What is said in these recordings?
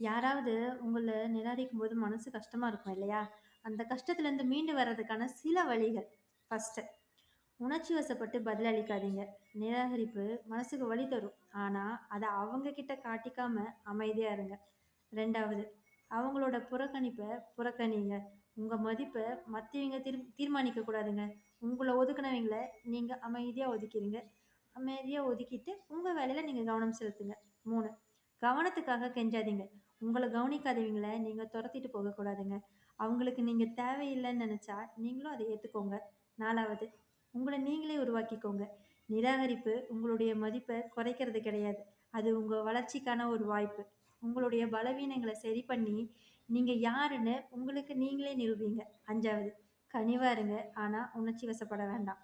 யாராவது உங்களை நிராகரிக்கும் போது மனசு கஷ்டமா இருக்கும் இல்லையா? அந்த கஷ்டத்துலேருந்து மீண்டு வர்றதுக்கான சில வழிகள். ஃபர்ஸ்ட்டு உணர்ச்சி வசப்பட்டு பதிலளிக்காதீங்க நிராகரிப்பு மனசுக்கு வலி தரும். ஆனால் அதை அவங்க கிட்ட காட்டிக்காம அமைதியாக இருங்க. ரெண்டாவது அவங்களோட புறக்கணிப்பை புறக்கணிங்க. உங்கள் மதிப்பை மற்றவங்க தீர் தீர்மானிக்க கூடாதுங்க. உங்களை ஒதுக்குனவங்களை நீங்கள் அமைதியாக ஒதுக்கிடுங்க அமைதியாக ஒதுக்கிட்டு உங்கள் வேலையில் நீங்கள் கவனம் செலுத்துங்க. மூணு கவனத்துக்காக கெஞ்சாதீங்க. உங்கள கவனிக்காதவங்கள நீங்க துரத்திட்டு போகக்கூடாதுங்க. அவங்களுக்கு நீங்க தேவையில்லன்னு நினச்சா நீங்களும் அதை ஏத்துக்கோங்க. நாலாவது உங்கள நீங்களே உருவாக்கிக்கோங்க. நிராகரிப்பு உங்களுடைய மதிப்ப குறைக்கிறது கிடையாது. அது உங்க வளர்ச்சிக்கான ஒரு வாய்ப்பு. உங்களுடைய பலவீனங்கள சரி பண்ணி, நீங்க யாருன்னு உங்களுக்கு நீங்களே நிரூபிங்க. அஞ்சாவது கனிவா இருங்க. ஆனா, உணர்ச்சி வசப்பட வேண்டாம்.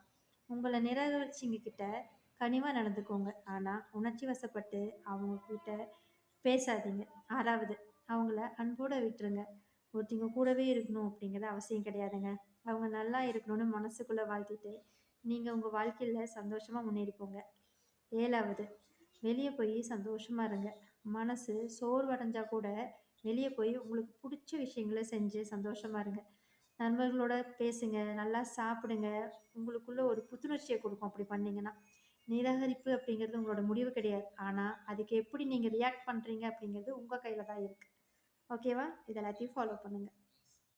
உங்கள நிராகரிச்சவங்க கிட்ட கனிவா நடந்துக்கோங்க. ஆனா, உணர்ச்சி வசப்பட்டு அவங்க கிட்ட பேசாதீங்க. ஆறாவது அவங்கள அன்போடு விட்டுருங்க. ஒருத்தவங்க கூடவே இருக்கணும் அப்படிங்கிறது அவசியம் கிடையாதுங்க. அவங்க நல்லா இருக்கணும்னு மனசுக்குள்ளே வாழ்த்திட்டு, நீங்கள் உங்கள் வாழ்க்கையில் சந்தோஷமாக முன்னேறி போங்க. ஏழாவது வெளியே போய் சந்தோஷமாக இருங்க. மனசு சோர்வடைஞ்சா கூட வெளியே போய் உங்களுக்கு பிடிச்ச விஷயங்கள செஞ்சு சந்தோஷமாக இருங்க. நண்பர்களோட பேசுங்க, நல்லா சாப்பிடுங்க. உங்களுக்குள்ள ஒரு புத்துணர்ச்சியை கொடுக்கும் அப்படி பண்ணிங்கன்னா நிராகரிப்பு அப்படிங்கிறது உங்களோட முடிவு கிடையாது. ஆனால் அதுக்கு எப்படி நீங்கள் ரியாக்ட் பண்ணுறீங்க அப்படிங்கிறது உங்கள் கையில் தான் இருக்குது ஓகேவா? இது எல்லாத்தையும் ஃபாலோ பண்ணுங்கள்